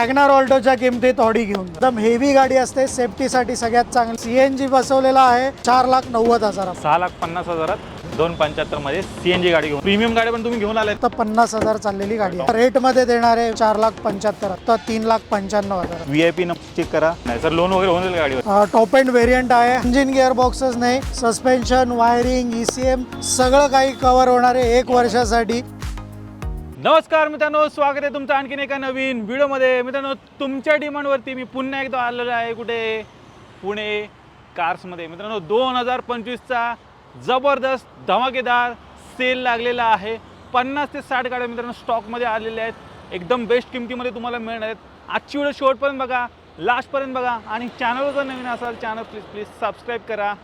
WagonR ऑल्टोच्या किमतीत Audi घेऊन. एकदम हेवी गाडी असते. सेफ्टीसाठी सगळ्यात चांगली. सीएनजी बसवलेला आहे. चार लाख नव्वद हजार सहा लाख पन्नास हजारात दोन पंच्याहत्तरमध्ये सीएनजी गाडी घेऊन. प्रीमियम गाडी पण तुम्ही घेऊन आलाय फक्त पन्नास हजार चाललेली गाडी आहे. रेटमध्ये देणार आहे चार लाख पंच्याहत्तर तर तीन लाख पंच्याण्णव हजार. व्ही आय पी चेक करा. नाही सर लोन वगैरे होऊन जाईल गाडीवर. टॉप एंड व्हेरियंट आहे. इंजिन गिअर बॉक्सेस नाही सस्पेन्शन वायरिंग ईसीएम सगळं काही कव्हर होणार आहे एक वर्षासाठी. नमस्कार मित्रांनो स्वागत आहे तुमचं आणखीन एका नवीन व्हिडिओमध्ये. मित्रांनो तुमच्या डिमांडवरती मी पुन्हा एकदा आलेलो आहे कुठे? पुणे कार्समध्ये. मित्रांनो दोन हजार पंचवीसचा जबरदस्त धमाकेदार सेल लागलेला आहे. पन्नास ते साठ गाड्या मित्रांनो स्टॉकमध्ये आलेल्या आहेत. एकदम बेस्ट किमतीमध्ये तुम्हाला मिळणार आहेत. आजची व्हिडिओ शेवटपर्यंत बघा लास्टपर्यंत बघा. आणि चॅनलवर जर नवीन असाल चॅनल प्लीज प्लीज सबस्क्राईब करा.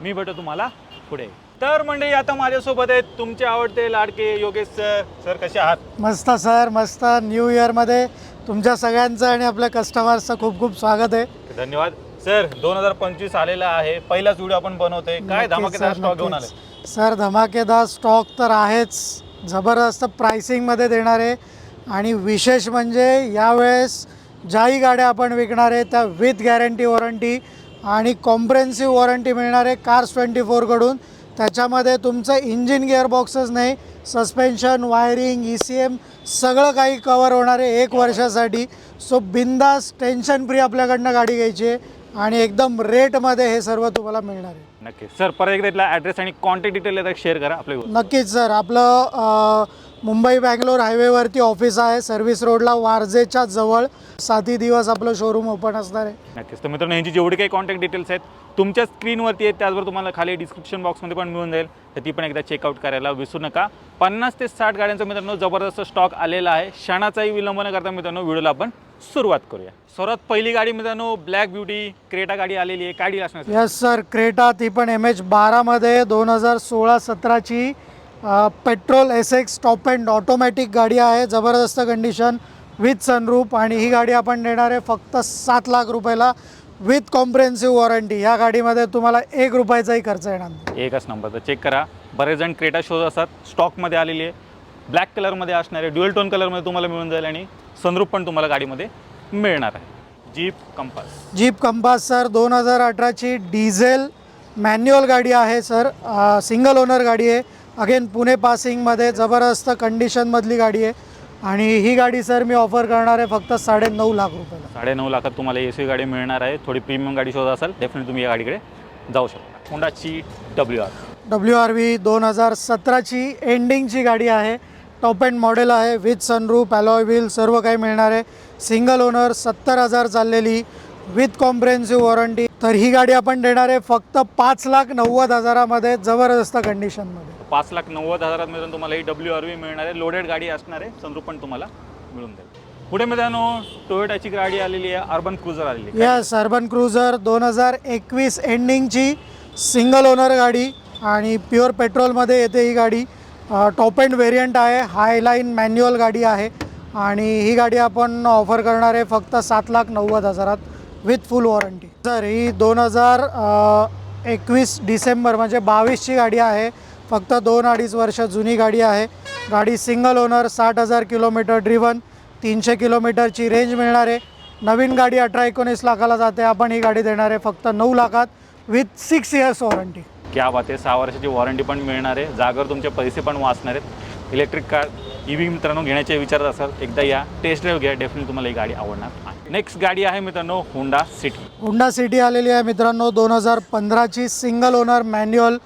मी भेटतो तुम्हाला पुढे. तर मंडळी आता माझ्यासोबत आहेत तुमचे आवडते लाडके योगेश सर. सर कसे आहात? मस्त सर मस्त. न्यू इयरमध्ये तुमच्या सगळ्यांचं आणि आपल्या कस्टमर्सचं खूप खूप स्वागत आहे. धन्यवाद. सर दोन हजार पंचवीस आलेला आहे. पहिलाच व्हिडिओ आपण बनवतोय. काय नक्कीच धमाकेदार सर, स्टॉक घेऊन नक्कीच. आले? सर धमाकेदार स्टॉक तर आहेच. जबरदस्त प्राइसिंगमध्ये देणार आहे. आणि विशेष म्हणजे यावेळेस ज्याही गाड्या आपण विकणार आहे त्या विथ गॅरंटी वॉरंटी आणि कॉम्प्रेन्सिव्ह वॉरंटी मिळणार आहे कार्स ट्वेंटी फोरकडून त्याच्यामध्ये तुमचं इंजिन गिअर बॉक्सेस नाही suspension wiring E C M सगळं काही कवर होणार आहे एक वर्षासाठी. सो बिंदास टेन्शन फ्री आपल्याकडनं गाडी घ्यायची आहे आणि एकदम रेटमध्ये हे सर्व तुम्हाला मिळणार आहे. नक्की सर परत एकदा इथला ॲड्रेस आणि कॉन्टॅक्ट डिटेल शेअर करा आपल्या नक्कीच सर आपलं मुंबई बँगलोर हायवेवरती ऑफिस आहे. सर्व्हिस रोडला वारजेच्या जवळ सातही दिवस आपलं शोरूम ओपन असणार आहे. नक्कीच. तर मित्रांनो यांची जेवढी काही कॉन्टॅक्ट डिटेल्स आहेत तुमच्या स्क्रीनवरती आहेत त्याचबरोबर तुम्हाला खाली डिस्क्रिप्शन बॉक्समध्ये पण मिळून जाईल. तर ती पण एकदा चेकआउट करायला विसरू नका. पन्नास ते साठ गाड्यांचा मित्रांनो जबरदस्त स्टॉक आलेला आहे. क्षणाचाही विलंब न करता मित्रांनो व्हिडिओला आपण सुरुवात करूया. सर्वात पहिली गाडी मित्रांनो ब्लॅक ब्युटी क्रेटा गाडी आलेली आहे. काय डील असणार? यस सर क्रेटा ती पण एम एच बारामध्ये दोन हजार सोळा सतराची petrol S X top end automatic गाडी आहे जबरदस्त कंडिशन विथ सनरूप आणि ही गाडी आपण देणार आहे फक्त सात लाख रुपयाला विथ कॉम्प्रेन्सिव्ह वॉरंटी या गाडीमध्ये तुम्हाला एक रुपयाचाही खर्च येणार नाही. एकच नंबर तर चेक करा. बरेच जण क्रेटा शोज असतात. स्टॉकमध्ये आलेली आहे. ब्लॅक कलरमध्ये असणार आहे. ड्युअल टोन कलरमध्ये तुम्हाला मिळून जाईल आणि सनरूप पण तुम्हाला गाडीमध्ये मिळणार आहे. Jeep Compass Jeep Compass sir दोन हजार अठराची डिझेल मॅन्युअल गाडी आहे सर सिंगल ओनर गाडी आहे. अगेन पुणे पासिंगमध्ये जबरदस्त कंडिशनमधली गाडी आहे. आणि ही गाडी सर मी ऑफर करणार आहे फक्त साडे नऊ लाख रुपयाला. साडेनऊ लाखात तुम्हाला ए सी गाडी मिळणार आहे. थोडी प्रीमियम गाडी शोध असाल डेफिनेटली तुम्ही या गाडीकडे जाऊ शकता. होंडाची W R W R V दोन हजार सतराची एंडिंगची गाडी आहे. टॉप अँड मॉडेल आहे विथ अलॉय व्हील सर्व काही मिळणार आहे. सिंगल ओनर सत्तर हजार चाललेली. विथ कॉम्प्रेन्सिव्ह वॉरंटी तर ही गाडी आपण देणार आहे फक्त पाच लाख नव्वद हजारामध्ये जबरदस्त कंडिशनमध्ये पाच लाख नव्वद हजारात मिळून तुम्हाला ही डब्ल्यू आर व्ही मिळणार आहे लोडेड गाडी असणार आहे सनरूप पण तुम्हाला मिळून जाईल पुढे मित्रांनो टोयोटाची गाडी आलेली आहे अर्बन क्रुझर आलेली आहे. यस अर्बन क्रुझर दोन हजार एकवीस एंडिंगची सिंगल ओनर गाडी आणि प्युअर पेट्रोलमध्ये येते ही गाडी. टॉप अँड व्हेरियंट आहे हायलाईन मॅन्युअल गाडी आहे आणि ही गाडी आपण ऑफर करणार आहे फक्त सात लाख नव्वद हजारात. With full warranty. सर ही दोन हजार एकवीस डिसेंबर म्हणजे बावीसची गाडी आहे. फक्त दोन अडीच वर्ष जुनी गाडी आहे. गाडी सिंगल ओनर साठ हजार किलोमीटर ड्रिवन तीनशे किलोमीटरची रेंज मिळणार आहे. नवीन गाडी अठरा एकोणीस लाखाला जाते. आपण ही गाडी देणार आहे फक्त नऊ लाखात विथ सिक्स इयर्स वॉरंटी क्या बात आहे. सहा वर्षाची वॉरंटी पण मिळणार आहे. जागर तुमचे पैसे पण वाचणार आहेत. इलेक्ट्रिक कार ई व्ही मित्रांनो घेण्याचे विचारत असाल एकदा या. टेस्ट ड्राईव्ह घ्या. डेफिनेटली तुम्हाला ही गाडी आवडणार नेक्स्ट गाडी आहे मित्रांनो होंडा सिटी होंडा सिटी आलेली आहे मित्रांनो दोन हजार पंधराची single owner manual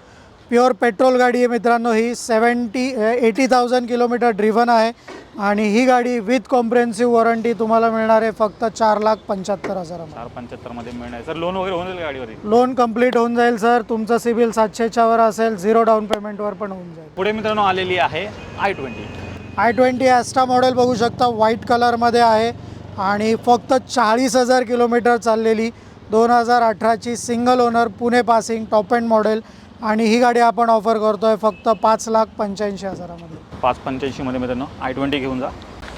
pure petrol गाडी आहे मित्रांनो ही seventy eight thousand kilometre driven आहे. आणि ही गाडी विथ कॉम्प्रेन्सिव्ह वॉरंटी तुम्हाला मिळणार आहे फक्त चार लाख पंच्याहत्तर हजारामध्ये. चार पंच्याहत्तरमध्ये मिळणार सर लोन वगैरे होऊन जाईल गाडीवरती? लोन कंप्लीट होऊन जाईल सर तुमचं सिबिल सातशेच्या वर असेल झिरो डाऊन पेमेंटवर पण होऊन जाईल. पुढे मित्रांनो आलेली आहे I twenty I twenty Asta model बघू शकता व्हाईट कलरमध्ये आहे. आणि फक्त चाळीस हजार किलोमीटर चाललेली दोन हजार अठराची single owner Pune passing top end model आणि ही गाडी आपण ऑफर करतो आहे फक्त पाच लाख पंच्याऐंशी हजारामध्ये. पाच पंच्याऐंशीमध्ये मित्रांनो आय ट्वेंटी घेऊन जा.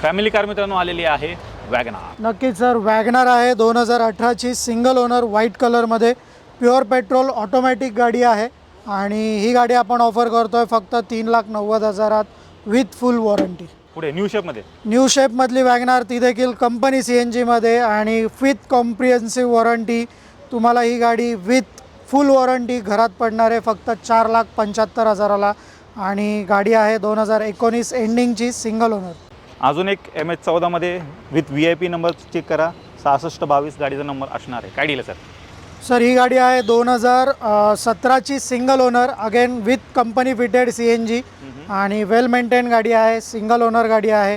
फॅमिली कार मित्रांनो आलेली आहे वॅगनार नक्कीच सर वॅगनर आहे. दोन हजार अठराची सिंगल ओनर व्हाईट कलरमध्ये. प्युअर पेट्रोल ऑटोमॅटिक गाडी आहे. आणि ही गाडी आपण ऑफर करतो आहे फक्त तीन लाख नव्वद हजारात विथ फुल वॉरंटी पुढे न्यू शेपमध्ये न्यू शेपमधली वॅगनार ती देखील कंपनी सी एन जीमध्ये आणि विथ कॉम्प्रिहेन्सिव्ह वॉरंटी तुम्हाला ही गाडी विथ फुल वॉरंटी घरात पडणार आहे फक्त चार लाख पंच्याहत्तर हजाराला. आणि गाडी आहे दोन हजार एकोणीस एंडिंगची सिंगल ओनर अजून एक एम एच चौदामध्ये with V I P number check करा. सहासष्ट बावीस गाडीचा नंबर असणार आहे. काय डील आहे सर सर ही गाडी आहे दोन हजार सतराची single owner again with company fitted C N G आणि वेल मेंटेन गाडी आहे सिंगल ओनर गाडी आहे.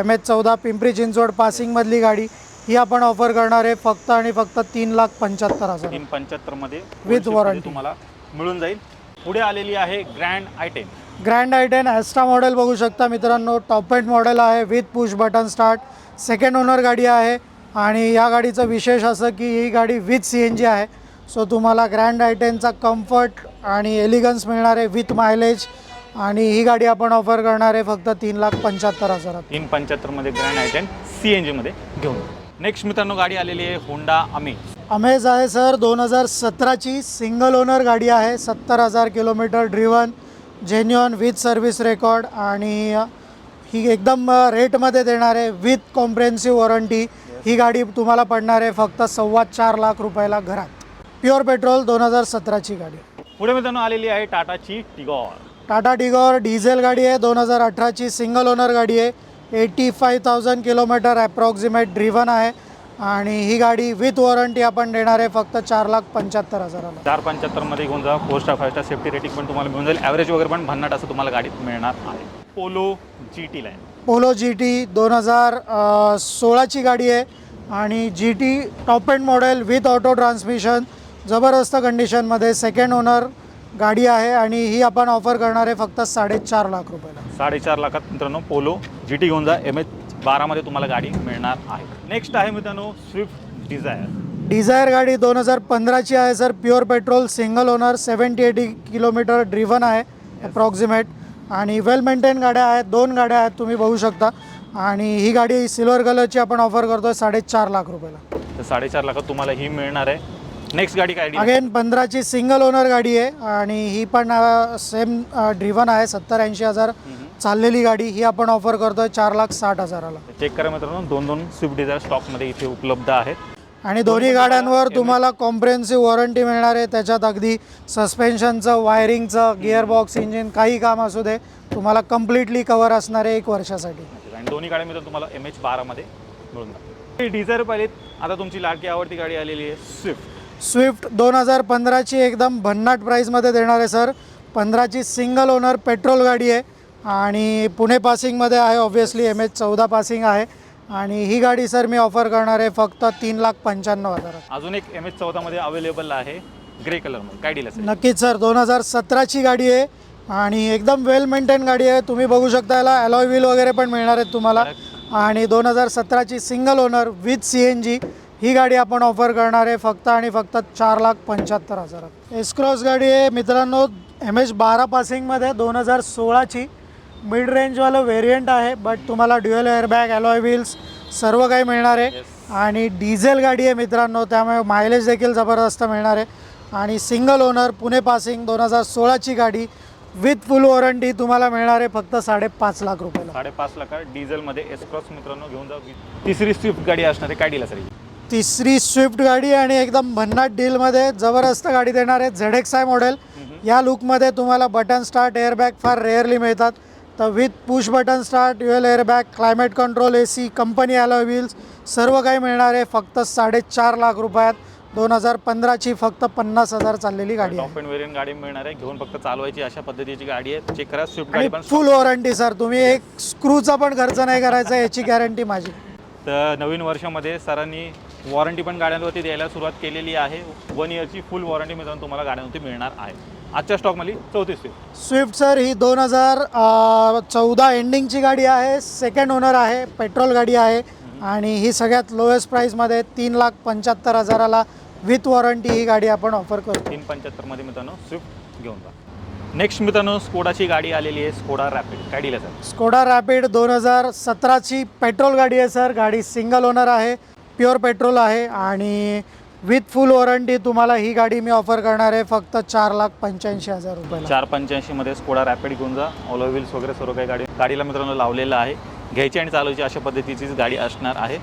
एम एच चौदा पिंपरी चिंचवड पासिंगमधली गाडी. ही आपण ऑफर करणार आहे फक्त आणि फक्त तीन लाख पंच्याहत्तर हजार. तीन पंच्याहत्तरमध्ये With warranty. तुम्हाला. मिळून जाईल. पुढे आलेली आहे grand I ten grand I ten Asta model बघू शकता मित्रांनो. टॉप एंड मॉडेल आहे with push button start second owner गाडी आहे. आणि या गाडीचं विशेष असं की ही गाडी विथ सी एन जी आहे. सो तुम्हाला ग्रँड आय टेनचा कम्फर्ट आणि एलिगन्स मिळणार आहे विथ मायलेज आणि ही गाडी आपण ऑफर करणार आहे फक्त तीन लाख पंच्याहत्तर हजारात. तीन पंच्याहत्तरमध्ये grand I ten C N जीमध्ये घेऊन नेक्स्ट मित्रांनो गाडी आलेली आहे होंडा अमेज अमेज आहे सर दोन हजार सतराची सिंगल ओनर गाडी आहे. सत्तर हजार kilometre driven genuine with service record आणि ही एकदम रेटमध्ये देणार आहे विथ कॉम्प्रेन्सिव्ह वॉरंटी ही गाडी तुम्हाला पडणार आहे फक्त सव्वा चार लाख रुपयाला घरात. प्युअर पेट्रोल दोन हजार सतराची गाडी. पुढे मित्रांनो आलेली आहे टाटाची टिगॉर. टाटा टिगॉर डिझेल गाडी आहे दोन हजार अठराची सिंगल ओनर गाडी आहे. Eighty five thousand kilometre approximate driven आहे. आणि ही गाडी विथ वॉरंटी आपण देणार आहे फक्त चार लाख पंच्याहत्तर हजाराला. चार पंच्याहत्तरमध्ये घेऊन जा four star five star safety rating पण तुम्हाला मिळून जाईल. ॲव्हरेज वगैरे पण भन्नाट असं तुम्हाला गाडीत मिळणार आहे. Polo G T line Polo G T दोन हजार सोळाची गाडी आहे आणि G T top end model with auto transmission जबरदस्त कंडिशनमध्ये सेकंड ओनर गाडी आहे आणि ही आपण ऑफर करणार आहे फक्त साडेचार लाख रुपयाला. साडेचार लाखात मित्रांनो पोलो जी टी घेऊन जा. एम एच बारामध्ये तुम्हाला गाडी मिळणार आहे. नेक्स्ट आहे मित्रांनो स्विफ्ट डिझायर डिझायर गाडी दोन हजार पंधराची आहे sir. Pure petrol single owner seventy eighty kilometre driven आहे अप्रॉक्सिमेट आणि वेल मेंटेन गाड्या आहेत. दोन गाड्या आहेत तुम्ही बघू शकता. आणि ही गाडी सिल्वर कलरची आपण ऑफर करतो आहे साडेचार लाख रुपयाला. तर साडेचार लाखात तुम्हाला ही मिळणार आहे. नेक्स्ट गाडी काय अगेन पंधराची सिंगल ओनर गाडी आहे. आणि ही पण सेम ड्रिव्हन आहे. सत्तर ऐंशी हजार चाललेली गाडी. ही आपण ऑफर करतोय चार लाख साठ हजाराला. चेक करा मित्रांनो दोन दोन स्विफ्ट डिझायर स्टॉकमध्ये इथे उपलब्ध आहेत. आणि दोन्ही गाड्यांवर तुम्हाला कॉम्प्रेन्सिव्ह वॉरंटी मिळणार आहे. त्याच्यात अगदी सस्पेन्शनचं वायरिंगचं गिअरबॉक्स इंजिन काही काम असू दे तुम्हाला कम्प्लिटली कवर असणार आहे एक वर्षासाठी. आणि दोन्ही गाड्या मित्रांनो तुम्हाला एम एच बारामध्ये मिळून डिझायर पाहिलेत आता तुमची लाडकी आवडती गाडी आलेली आहे स्विफ्ट स्विफ्ट दोन हजार पंधराची एकदम भन्नाट प्राईजमध्ये देणार आहे सर पंधराची सिंगल ओनर पेट्रोल गाडी आहे. आणि पुणे पासिंगमध्ये आहे ऑब्व्हियसली एम एच चौदा पासिंग आहे. आणि ही गाडी सर मी ऑफर करणार आहे फक्त तीन लाख पंच्याण्णव हजारात अजून एक एम एच चौदामध्ये अवेलेबल आहे ग्रे कलरमध्ये काय डील असेल? नक्कीच सर दोन हजार सतराची गाडी आहे आणि एकदम वेल मेंटेन गाडी आहे. तुम्ही बघू शकता याला अलॉय व्हील वगैरे पण मिळणार आहेत तुम्हाला. आणि दोन हजार सतराची single owner with C N G ही गाडी आपण ऑफर करणार आहे फक्त आणि फक्त चार लाख पंच्याहत्तर हजारात एसक्रॉस गाडी आहे. मित्रांनो एम एच बारा पासिंगमध्ये दोन हजार सोळाची. मिड रेंजवालं व्हेरियंट आहे बट तुम्हाला ड्युअल एअरबॅग अलॉय व्हील्स सर्व काही मिळणार आहे. आणि डिझेल गाडी आहे मित्रांनो त्यामुळे मायलेज देखील जबरदस्त मिळणार आहे. आणि सिंगल ओनर पुणे पासिंग दोन हजार सोळाची गाडी विथ फुल वॉरंटी तुम्हाला मिळणार आहे फक्त साडेपाच लाख रुपयाला. साडेपाच लाख डिझेलमध्ये एसक्रॉस मित्रांनो घेऊन जा. तिसरी स्विफ्ट गाडी असणार आहे काय डील असेल तिसरी स्विफ्ट गाडी आणि एकदम भन्नाट डीलमध्ये जबरदस्त गाडी देणार आहे झेड एक्स आय मॉडेल या लुकमध्ये तुम्हाला बटन स्टार्ट एअरबॅग फार रेअरली मिळतात. तर with push button start dual airbag climate control A C company alloy wheels सर्व काही मिळणार आहे. फक्त साडेचार लाख रुपयात. दोन हजार पंधराची फक्त पन्नास हजार चाललेली गाडी टॉप अँड वेरियंट गाडी मिळणार आहे. घेऊन फक्त चालवायची अशा पद्धतीची गाडी आहे. चेक करा स्विफ्ट गाडी पण फुल वॉरंटी सर तुम्ही एक स्क्रूचा पण खर्च नाही करायचा याची गॅरंटी माझी. तर नवीन वर्षामध्ये सरांनी वॉरंटी पण गाड्यांवरती द्यायला सुरुवात केलेली आहे. वन इयरची फुल वॉरंटी मित्रांनो तुम्हाला गाड्यांवरती मिळणार आहे. आजच्या स्टॉकमध्ये चौतीस स्विफ्ट स्विफ्ट सर ही दोन हजार चौदा एंडिंगची गाडी आहे. सेकंड ओनर आहे पेट्रोल गाडी आहे. आणि ही सगळ्यात लोएस्ट प्राईसमध्ये तीन लाख पंच्याहत्तर हजाराला विथ वॉरंटी ही गाडी आपण ऑफर करतो. तीन पंच्याहत्तरमध्ये मित्रांनो स्विफ्ट घेऊन जा. नेक्स्ट मित्रांनो स्कोडाची गाडी आलेली आहे स्कोडा रॅपिड काय डील आहे स्कोडा रॅपिड दोन हजार सतराची पेट्रोल गाडी आहे सर गाडी सिंगल ओनर आहे. प्युअर पेट्रोल आहे आणि विथ फुल वॉरंटी तुम्हाला ही गाडी मी ऑफर करणार आहे फक्त चार लाख पंच्याऐंशी हजार रुपयाला. चार पंच्याऐंशीमध्ये स्कोडा रॅपिड घेऊन जा ऑलो व्हील्स वगैरे सर्व काही गाडी गाडीला मित्रांनो लावलेलं आहे. घ्यायची आणि चालवायची अशा पद्धतीचीच गाडी असणार आहे.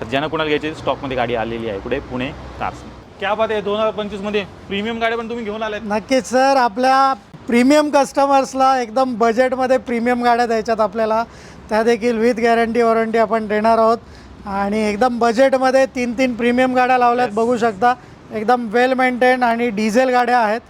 तर ज्यांना कुणाला घ्यायची स्टॉकमध्ये गाडी आलेली आहे कुठे पुणे कार्स क्या बात आहे दोन हजार पंचवीसमध्ये प्रीमियम गाडी पण तुम्ही घेऊन आलात. नक्कीच सर. आपल्या प्रीमियम कस्टमर्सला एकदम बजेटमध्ये प्रीमियम गाड्या द्यायच्यात आपल्याला. त्या देखील विथ गॅरंटी वॉरंटी आपण देणार आहोत. आणि एकदम बजेटमध्ये तीन तीन प्रीमियम गाड्या लावल्यात बघू शकता. एकदम वेल मेंटेन आणि डिझेल गाड्या आहेत.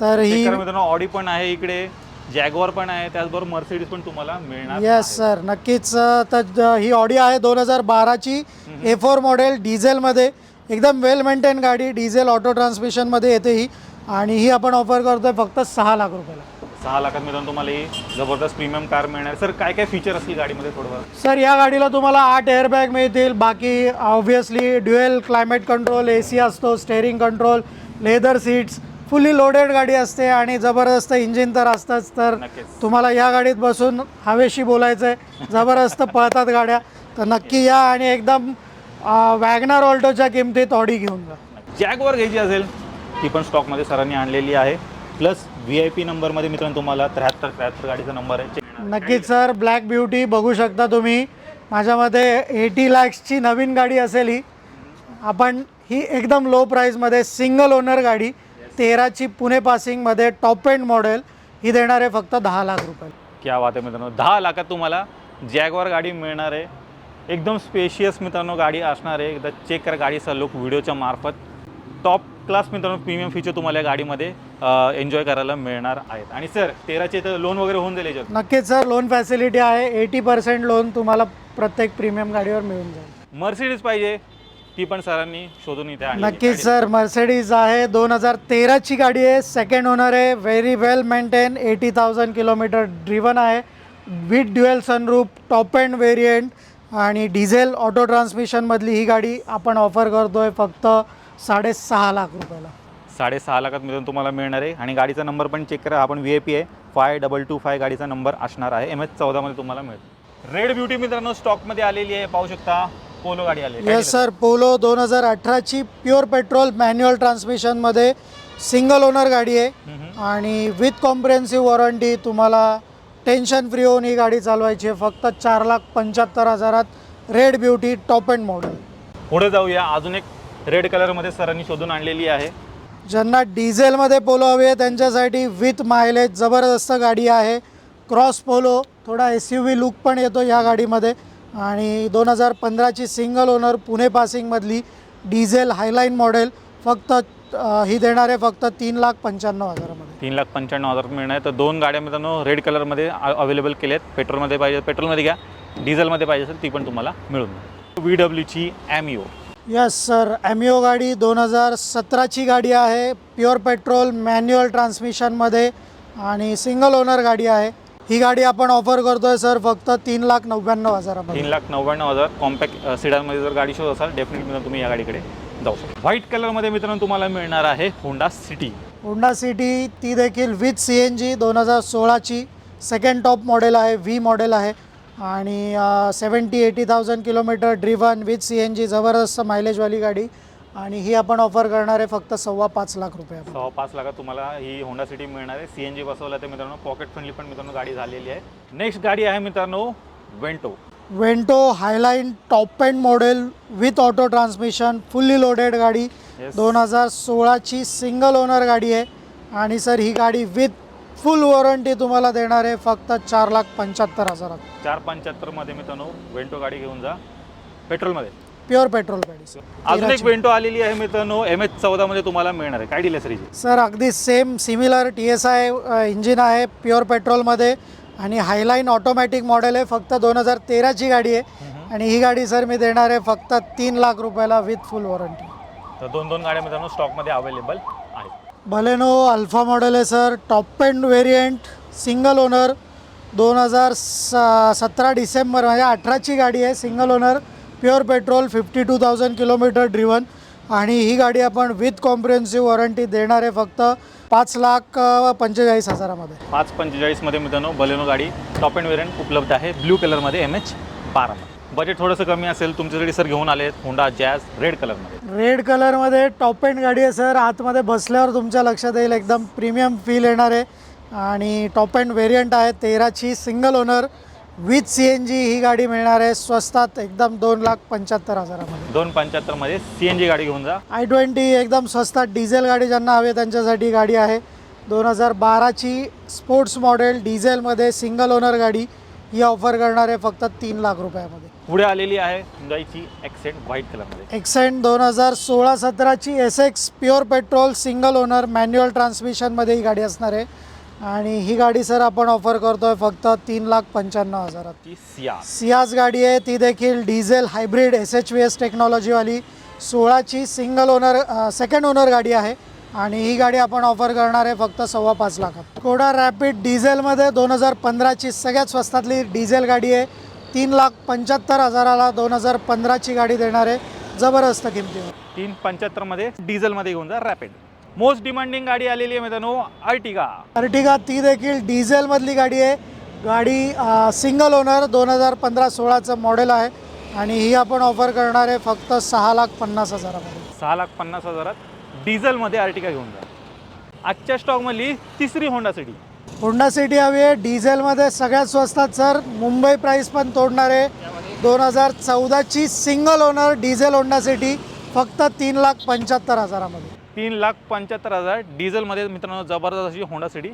तर ही ऑडी पण आहे इकडे जॅगवर पण आहे त्याचबरोबर मर्सिडीज पण तुम्हाला मिळणार येस सर नक्कीच तर ही ऑडी आहे दोन हजार बाराची ए फोर मॉडेल डिझेलमध्ये एकदम वेल मेंटेन गाडी डिझेल ऑटो ट्रान्समिशनमध्ये येते ही. आणि ही आपण ऑफर करतोय फक्त सहा लाख रुपयाला. सहा लाखात मित्रांनो तुम्हाला ही जबरदस्त प्रीमियम कार मिळणार. सर काय काय फीचर असतील गाडीमध्ये थोडं सर या गाडीला तुम्हाला आठ एअरबॅग मिळतील. बाकी obviously dual climate control A C असतो steering control leather seats fully loaded गाडी असते आणि जबरदस्त इंजिन तर असतंच. तर नक्कीच. तुम्हाला या गाडीत बसून हवेशी बोलायचं आहे जबरदस्त पळतात गाड्या. तर नक्की या आणि एकदम वॅगनर ऑल्टोच्या किमतीत ऑडी घेऊन जा. जॅगवर घ्यायची असेल ती पण स्टॉकमध्ये सरांनी आणलेली आहे. प्लस व्ही आय पी नंबरमध्ये मित्रांनो तुम्हाला त्र्याहत्तर त्र्याहत्तर गाडीचा नंबर आहे. नक्कीच सर ब्लॅक ब्युटी बघू शकता तुम्ही. माझ्यामध्ये एटी लॅक्सची नवीन गाडी असेल ही. आपण ही एकदम लो प्राईजमध्ये सिंगल ओनर गाडी तेराची पुणे पासिंगमध्ये टॉप एंड मॉडेल ही देणार आहे फक्त दहा लाख रुपये. क्या बात आहे मित्रांनो. दहा लाखात तुम्हाला जॅगवर गाडी मिळणार आहे. एकदम स्पेशियस मित्रांनो गाडी असणार आहे. एकदा चेक करा गाडीचा लुक व्हिडिओच्या मार्फत. टॉप क्लास मित्रांनो प्रीमियम फीचर तुम्हाला या गाडीमध्ये एन्जॉय करायला मिळणार आहेत. आणि सर तेराचे तर लोन वगैरे होऊन जाईल याच्यात. नक्कीच सर लोन फॅसिलिटी आहे. एटी पर्सेंट लोन तुम्हाला प्रत्येक प्रीमियम गाडीवर मिळून जाईल. मर्सिडीज पाहिजे. ती पण सरांनी शोधून इथे नक्कीच. सर मर्सेडीज आहे. दोन हजार तेराची गाडी आहे. सेकंड ओनर आहे. Very well maintain eighty thousand kilometre driven आहे. With dual sunroof top end variant आणि डिझेल ऑटो ट्रान्समिशनमधली ही गाडी आपण ऑफर करतोय. फक्त साडेसहा लाख रुपयाला. साडेसहा लाखात मिळून तुम्हाला मिळणार आहे. आणि गाडीचा नंबर पण चेक करा. आपण व्ही आय पी आहे. फाय डबल टू फाय गाडीचा नंबर असणार आहे. एम एच चौदामध्ये तुम्हाला मिळेल. रेड ब्युटी मित्रांनो स्टॉकमध्ये आलेली आहे. पाहू शकता पोलो गाडी आहे. येस सर पोलो दोन हजार अठराची प्युअर पेट्रोल मॅन्युअल ट्रान्समिशनमध्ये सिंगल ओनर गाडी आहे. आणि विथ कॉम्प्रेन्सिव्ह वॉरंटी तुम्हाला टेन्शन फ्री होऊन ही गाडी चालवायची आहे. फक्त चार लाख पंच्याहत्तर हजारात red beauty top end model पुढे जाऊया. अजून एक रेड कलरमध्ये सरांनी शोधून आणलेली आहे. ज्यांना डिझेलमध्ये पोलो हवी आहे त्यांच्यासाठी विथ मायलेज जबरदस्त गाडी आहे. क्रॉस पोलो थोडा एस यू व्ही लुक पण येतो या गाडीमध्ये. आणि दोन हजार पंधराची सिंगल ओनर पुणे पासिंगमधली डिझेल हायलाईन मॉडेल फक्त अ, ही देणार आहे फक्त तीन लाख पंच्याण्णव हजारामध्ये. तीन लाख पंच्याण्णव हजार मिळणार आहे. तर दोन गाड्या मित्रांनो रेड कलरमध्ये अवेलेबल केल्या आहेत पेट्रोलमध्ये पाहिजे पेट्रोलमध्ये घ्या. डिझेलमध्ये पाहिजे असेल ती पण तुम्हाला मिळून व्ही डब्ल्यूची ॲमिओ यस सर ॲमिओ गाडी दोन हजार सतराची गाडी आहे. प्युअर पेट्रोल मॅन्युअल ट्रान्समिशनमध्ये आणि सिंगल ओनर गाडी आहे. ही गाडी आपण ऑफर करतोय सर फक्त तीन लाख नव्याण्णव हजारामध्ये. तीन लाख नव्याण्णव हजार कॉम्पॅक्ट सिडानमध्ये जर गाडी शोध असाल डेफिनेटली मित्रांनो तुम्ही या गाडीकडे जाऊ शकता. व्हाईट कलरमध्ये मित्रांनो तुम्हाला मिळणार आहे होंडा सिटी होंडा सिटी ती देखील विथ सी एन जी दोन हजार सोळाची सेकंड टॉप मॉडेल आहे व्ही मॉडेल आहे. आणि seventy eighty thousand kilometre driven with C N G जबरदस्त मायलेजवाली गाडी. आणि ही आपण ऑफर करणार आहे फक्त सव्वा पाच लाख रुपये सहा पाच लाखात तुम्हाला ही होंडा सिटी मिळणार आहे. सी एन जी बसवलं तर मित्रांनो. पॉकेट फ्रेंडली पण मित्रांनो गाडी झालेली आहे. नेक्स्ट गाडी आहे मित्रांनो Vento Vento highline top end model with auto transmission fully loaded गाडी. Yes. दोन हजार सोळाची सिंगल ओनर गाडी आहे. आणि सर ही गाडी विथ फुल वॉरंटी तुम्हाला देणार आहे फक्त चार लाख पंच्याहत्तर हजारात. चार पंच्याहत्तरमध्ये मित्रांनो वेंटो गाडी घेऊन जा. पेट्रोलमध्ये. प्युअर पेट्रोल गाडी. सर अजून एक वेंटो आलेली आहे मित्रांनो एम एच चौदामध्ये तुम्हाला मिळणार आहे. काय डिलेस रिजी सर अगदी same similar T S I engine आहे प्युअर पेट्रोलमध्ये आणि हायलाईन ऑटोमॅटिक मॉडेल आहे फक्त दोन हजार तेराची गाडी आहे. आणि ही गाडी सर मी देणार आहे फक्त तीन लाख रुपयाला विथ फुल वॉरंटी तर दोन दोन गाड्या मित्रांनो स्टॉकमध्ये अवेलेबल बलेनो अल्फा मॉडेल आहे sir. Top end variant single owner दोन हजार स सतरा डिसेंबर म्हणजे अठराची गाडी आहे single owner pure petrol fifty two thousand kilometre driven आणि ही गाडी आपण विथ कॉम्प्रिहेन्सिव्ह वॉरंटी देणार आहे फक्त पाच लाख पंचेचाळीस हजारामध्ये. पाच पंचेचाळीसमध्ये मित्रांनो बलेनो गाडी टॉप एंड वेरियंट उपलब्ध आहे. ब्ल्यू कलरमध्ये एम एच बारा बजेट थोडंसं कमी असेल तुमच्यासाठी सर घेऊन आले होंडा जॅज रेड कलरमध्ये रेड कलरमध्ये टॉप एंड गाडी आहे सर आतमध्ये बसल्यावर तुमच्या लक्षात येईल एकदम प्रीमियम फील येणार आहे. आणि टॉप एंड व्हेरियंट आहे तेराची single owner with C N G ही गाडी मिळणार आहे. स्वस्तात एकदम दोन लाख पंच्याहत्तर हजारामध्ये. दोन पंच्याहत्तरमध्ये सी एन जी गाडी घेऊन जा. आय ट्वेंटी एकदम स्वस्तात डिझेल गाडी ज्यांना हवी त्यांच्यासाठी गाडी आहे. दोन हजार बाराची स्पोर्ट्स मॉडेल डिझेलमध्ये सिंगल ओनर गाडी ही ऑफर करणार आहे फक्त तीन लाख रुपयामध्ये. पुढे आलेली आहे हुंडाईची ॲक्सेंट व्हाईट कलरमध्ये एक्सेंट दोन हजार सोळा सतराची S X pure petrol single owner manual ट्रान्समिशनमध्ये ही गाडी असणार आहे. आणि ही गाडी सर आपण ऑफर करतोय फक्त तीन लाख पंच्याण्णव हजारात. ती सिया सियाज गाडी आहे. ती देखील diesel hybrid S H V S टेक्नॉलॉजीवाली सोळाची सिंगल ओनर सेकंड ओनर गाडी आहे. आणि ही गाडी आपण ऑफर करणार आहे फक्त सव्वा पाच लाखात. कोडा रॅपिड डिझेलमध्ये दोन हजार पंधराची सगळ्यात स्वस्तातली डिझेल गाडी आहे. तीन लाख पंच्याहत्तर हजाराला दोन हजार पंधराची गाडी देणार आहे जबरदस्त किमतीवर. तीन पंच्याहत्तरमध्ये डिझेलमध्ये घेऊन जा रॅपिड मोस्ट डिमांडिंग गाडी आलेली आहे मित्रांनो अर्टिगा अर्टिगा ती देखील डिझेलमधली गाडी आहे. गाडी सिंगल ओनर दोन हजार पंधरा सोळाचं मॉडेल आहे. आणि ही आपण ऑफर करणार आहे फक्त सहा लाख पन्नास हजारामध्ये. सहा लाख पन्नास हजारात डिझेलमध्ये अर्टिगा घेऊन जा. आजच्या स्टॉकमधली तिसरी होंडा सिटी होंडा सिटी हवी आहे डिझेलमध्ये सगळ्यात स्वस्तात सर. मुंबई प्राईस पण तोडणार आहे. दोन हजार चौदाची single owner diesel Honda City फक्त तीन लाख पंच्याहत्तर हजारामध्ये. तीन लाख पंच्याहत्तर हजार डिझेलमध्ये मित्रांनो जबरदस्त अशी होंडा सिटी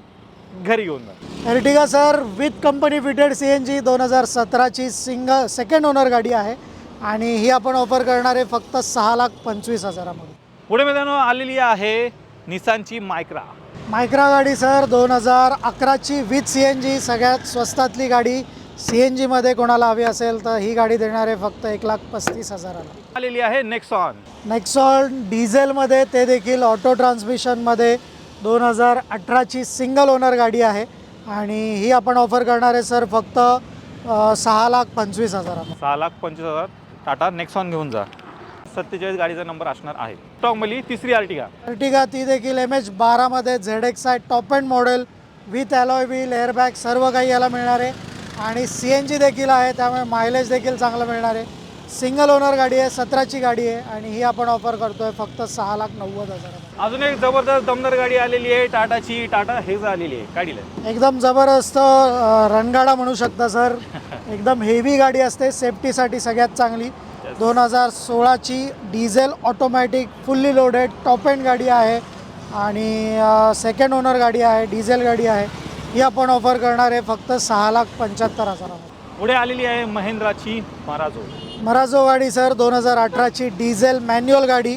घरी घेऊन जा. Ertiga sir. With company fitted C N G दोन हजार सतराची सिंगल सेकंड ओनर गाडी आहे. आणि ही आपण ऑफर करणार आहे फक्त सहा लाख पंचवीस हजारामध्ये. पुढे मित्रांनो आलेली आहे निसानची मायक्रा. मायक्रा गाडी सर. दोन हजार अकराची विथ सी एन जी सगळ्यात स्वस्तातली गाडी. सी एन जीमध्ये कोणाला हवी असेल तर ही गाडी देणार आहे फक्त एक लाख पस्तीस हजाराला. आलेली आहे नेक्सॉन नेक्सॉन डिझेलमध्ये ते देखील ऑटो ट्रान्समिशनमध्ये दोन हजार अठराची सिंगल ओनर गाडी आहे. आणि ही आपण ऑफर करणार आहे सर फक्त अ, सहा लाख पंचवीस हजाराला. सहा लाख पंचवीस हजार. टाटा नेक्सॉन घेऊन जा. सत्तेचाळीस गाडीचा नंबर असणार आहे. स्टॉकमधली तिसरी आर्टिगा. अर्टिगा ती देखील एम एच बारामध्ये Z X I top end model with alloy wheel airbag सर्व काही याला मिळणार आहे. आणि सी एन जी देखील आहे त्यामुळे मायलेज देखील चांगलं मिळणार आहे. सिंगल ओनर गाडी आहे सतराची गाडी आहे आणि ही आपण ऑफर करतोय फक्त सहा लाख नव्वद हजाराला अजून एक जबरदस्त दमदार गाडी आलेली आहे टाटाची. टाटा हेज आलेली आहे गाडीला एकदम जबरदस्त अ, रणगाडा म्हणू शकता सर. एकदम हेवी गाडी असते सेफ्टीसाठी सगळ्यात चांगली. दोन हजार सोळाची diesel automatic fully loaded top end गाडी आहे आणि सेकंड ओनर गाडी आहे डिझेल गाडी आहे. ही आपण ऑफर करणार आहे फक्त सहा लाख पंच्याहत्तर हजारामध्ये. पुढे आलेली आहे महिंद्राची माराजो. मराजो गाडी सर दोन हजार अठराची डिझेल मॅन्युअल गाडी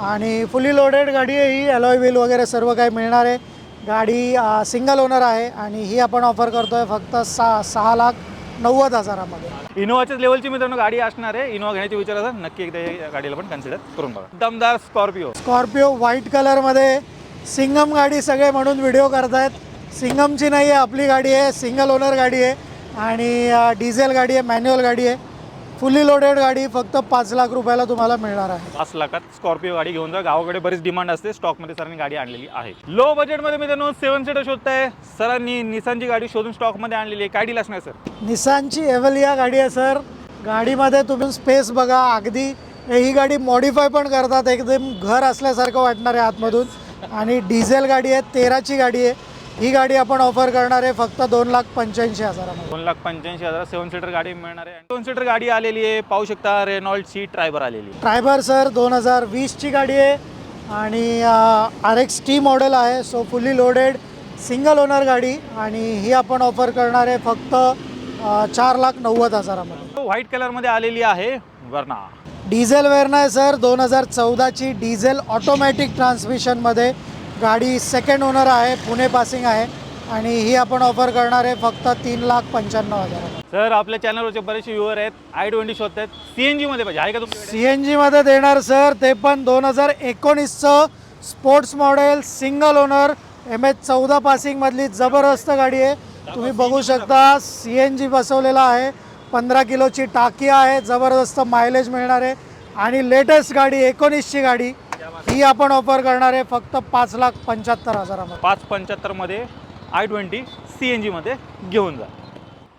आणि फुली लोडेड गाडी आहे. ही अलॉय व्हील वगैरे सर्व काही मिळणार आहे. गाडी सिंगल ओनर आहे आणि ही आपण ऑफर करतोय फक्त सहा सहा लाख नव्वद हजारामध्ये. इनोवाच्याच लेवलची मित्रांनो गाडी असणार आहे. इनोवा घेण्याची विचार असेल नक्की एकदा या गाडीला पण कन्सिडर करून बघा. दमदार स्कॉर्पिओ स्कॉर्पिओ व्हाईट कलरमध्ये सिंगम गाडी सगळे म्हणून व्हिडिओ करतायत. सिंगमची नाही आहे आपली गाडी आहे सिंगल ओनर गाडी आहे. आणि डिझेल गाडी आहे मॅन्युअल गाडी आहे. फुल्ली लोडेड गाडी फक्त पाच लाख रुपयाला तुम्हाला मिळणार आहे. पाच लाखात स्कॉर्पिओ गाडी घेऊन जा. गावाकडे बरीच डिमांड असते. स्टॉकमध्ये सरांनी गाडी आणलेली आहे. लो बजेटमध्ये मित्रांनो सेवन सीटर शोधताय. सरांनी निसानची गाडी शोधून स्टॉकमध्ये आणलेली आहे. काय डील असणार सर निसानची एव्हलिया गाडी आहे सर गाडीमध्ये तुम्ही स्पेस बघा. अगदी ही गाडी मॉडीफाय पण करतात. एकदम घर असल्यासारखं वाटणार आहे आतमधून. आणि डिझेल गाडी आहे तेराची गाडी आहे. ही गाडी आपण ऑफर करणार आहे फक्त दोन लाख पंच्याऐंशी हजारामध्ये. दोन लाख पंच्याऐंशी हजार सेवन सीटर गाडी मिळणार आहे. दोन सीटर गाडी आलेली आहे. पाहू शकता रेनॉल्डची ड्रायव्हर आलेली आहे. ट्रायबर सर दोन हजार वीसची गाडी आहे. आणि आर एक्स टी मॉडेल आहे. So fully loaded single owner गाडी. आणि ही आपण ऑफर करणार आहे फक्त अ, चार लाख नव्वद हजारामध्ये. व्हाईट कलरमध्ये आलेली आहे वरणा डिझेल वेरणा आहे सर दोन हजार चौदाची डिझेल ऑटोमॅटिक ट्रान्समिशनमध्ये गाडी सेकंड ओनर आहे पुणे पासिंग आहे आणि ही आपण ऑफर करणार आहे फक्त तीन लाख पंच्याण्णव हजार. सर आपल्या चॅनलवरचे बरेचसे व्ह्युअर आहेत आय ट्वेंटी शोधतात सी एन जीमध्ये पाहिजे आहे का तुमच्याकडे? सी एन जीमध्ये देणार सर. ते पण दोन हजार एकोणीसचं sports model single owner M H चौदा पासिंगमधली जबरदस्त गाडी आहे. तुम्ही बघू शकता सी एन जी बसवलेला आहे. पंधरा किलोची टाकी आहे जबरदस्त मायलेज मिळणार आहे. आणि लेटेस्ट गाडी एकोणीसची गाडी ही आपण ऑफर करणार आहे फक्त पाच लाख पंच्याहत्तर हजारामध्ये. पाच पंच्याहत्तरमध्ये आय ट्वेंटी सी एन जीमध्ये घेऊन जा.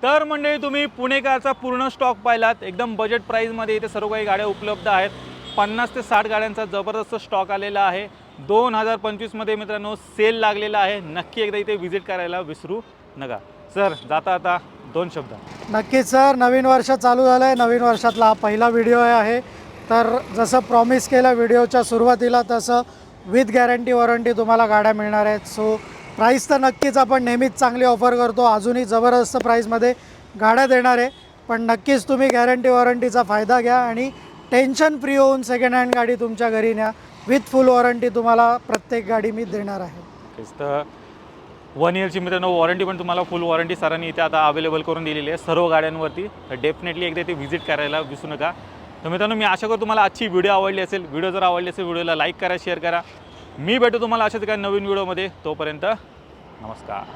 तर मंडळी तुम्ही पुणेकारचा पूर्ण स्टॉक पाहिलात. एकदम बजेट प्राईजमध्ये इथे सर्व काही गाड्या उपलब्ध आहेत. पन्नास ते साठ गाड्यांचा जबरदस्त स्टॉक आलेला आहे. दोन हजार पंचवीसमध्ये मित्रांनो सेल लागलेला आहे. नक्की एकदा इथे व्हिजिट करायला विसरू नका. सर जाता आता दोन शब्द. नक्कीच सर नवीन वर्ष चालू झालं आहे नवीन वर्षातला हा पहिला व्हिडिओ आहे. तर जसं प्रॉमिस केलं व्हिडिओच्या सुरुवातीला तसं विथ गॅरंटी वॉरंटी तुम्हाला गाड्या मिळणार आहेत. सो प्राईस तर नक्कीच आपण नेहमीच चांगली ऑफर करतो. अजूनही जबरदस्त प्राईसमध्ये गाड्या देणार आहे. पण नक्कीच तुम्ही गॅरंटी वॉरंटीचा फायदा घ्या आणि टेन्शन फ्री होऊन सेकंड हँड गाडी तुमच्या घरी न्या. विथ फुल वॉरंटी तुम्हाला प्रत्येक गाडी मी देणार आहे. तर. वन इयरची मित्रांनो वॉरंटी पण तुम्हाला फुल वॉरंटी सरांनी इथे आता अवेलेबल करून दिलेली आहे. सर्व गाड्यांवरती तर डेफिनेटली एकदा ते व्हिजिट करायला विसरू नका. तर मित्रांनो मी आशा करतो तुम्हाला आजची व्हिडिओ आवडली असेल. व्हिडिओ जर आवडली असेल व्हिडिओला लाईक करा शेअर करा. मी भेटू तुम्हाला अशाच काही नवीन व्हिडिओमध्ये. तोपर्यंत नमस्कार.